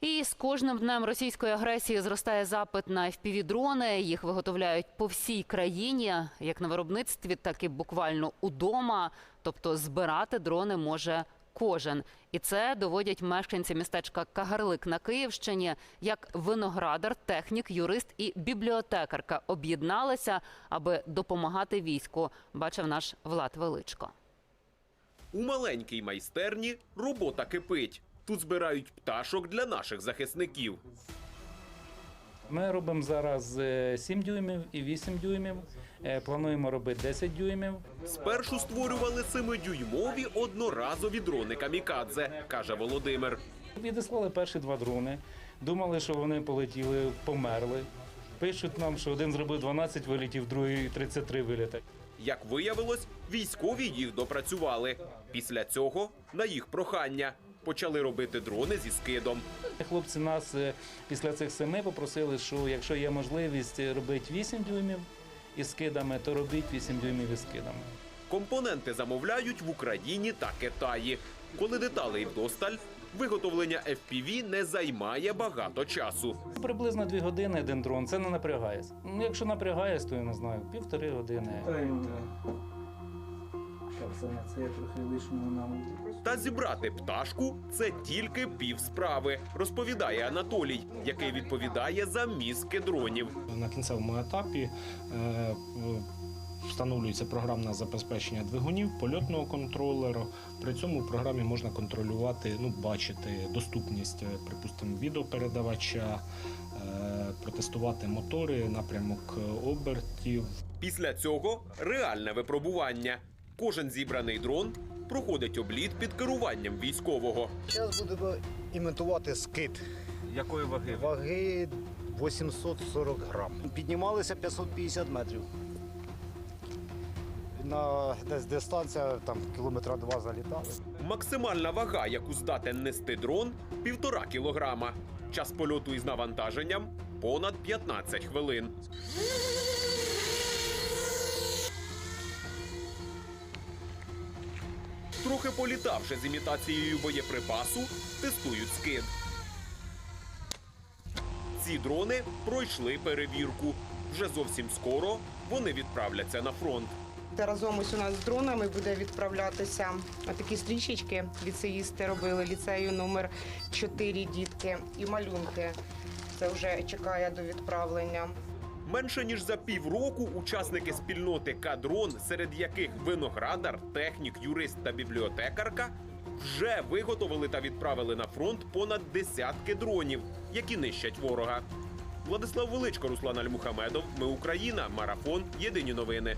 І з кожним днем російської агресії зростає запит на FPV-дрони. Їх виготовляють по всій країні, як на виробництві, так і буквально удома. Тобто збирати дрони може кожен. І це доводять мешканці містечка Кагарлик на Київщині, як виноградар, технік, юрист і бібліотекарка об'єдналися, аби допомагати війську. Бачив наш Влад Величко. У маленькій майстерні робота кипить. Тут збирають пташок для наших захисників. Ми робимо зараз е, 7 дюймів і 8 дюймів. Е, Плануємо робити 10 дюймів. Спершу створювали семидюймові одноразові дрони камікадзе, каже Володимир. Відіслали перші два дрони. Думали, що вони полетіли, померли. Пишуть нам, що один зробив 12 вилітів, другий 33 виліти. Як виявилось, військові їх допрацювали. Після цього, на їх прохання, почали робити дрони зі скидом. Хлопці нас е, після цих семи попросили, що якщо є можливість робити 8 дюймів із скидами, то робіть 8 дюймів із скидами. Компоненти замовляють в Україні та Китаї. Коли деталей вдосталь, виготовлення FPV не займає багато часу. Приблизно 2 години один дрон, це не напрягає. Ну, якщо напрягає, то я не знаю, півтори години. Це на це я трохи лишнього нам. Та зібрати пташку це тільки пів справи, розповідає Анатолій, який відповідає за мізки дронів. На кінцевому етапі е, встановлюється програмне забезпечення двигунів, польотного контролера. При цьому в програмі можна контролювати, ну, бачити доступність, е, припустимо, відеопередавача, е, протестувати мотори, напрямок обертів. Після цього реальне випробування. Кожен зібраний дрон проходить обліт під керуванням військового. Зараз будемо імітувати скид. Якої ваги? Ваги 840 грам. Піднімалися 550 метрів. На десь дистанція там кілометра два залітали. Максимальна вага, яку здатен нести дрон, півтора кілограма. Час польоту із навантаженням понад 15 хвилин. Трохи політавши з імітацією боєприпасу, тестують скид. Ці дрони пройшли перевірку. Вже зовсім скоро вони відправляться на фронт. Та разом ось у нас з дронами буде відправлятися такі стрічечки. Ліцеїсти робили ліцею номер 4 дітки і малюнки. Це вже чекає до відправлення. Менше ніж за півроку учасники спільноти Кадрон, серед яких виноградар, технік, юрист та бібліотекарка, вже виготовили та відправили на фронт понад десятки дронів, які нищать ворога. Владислав Величко, Руслан Альмухамедов. Ми Україна. Марафон. Єдині новини.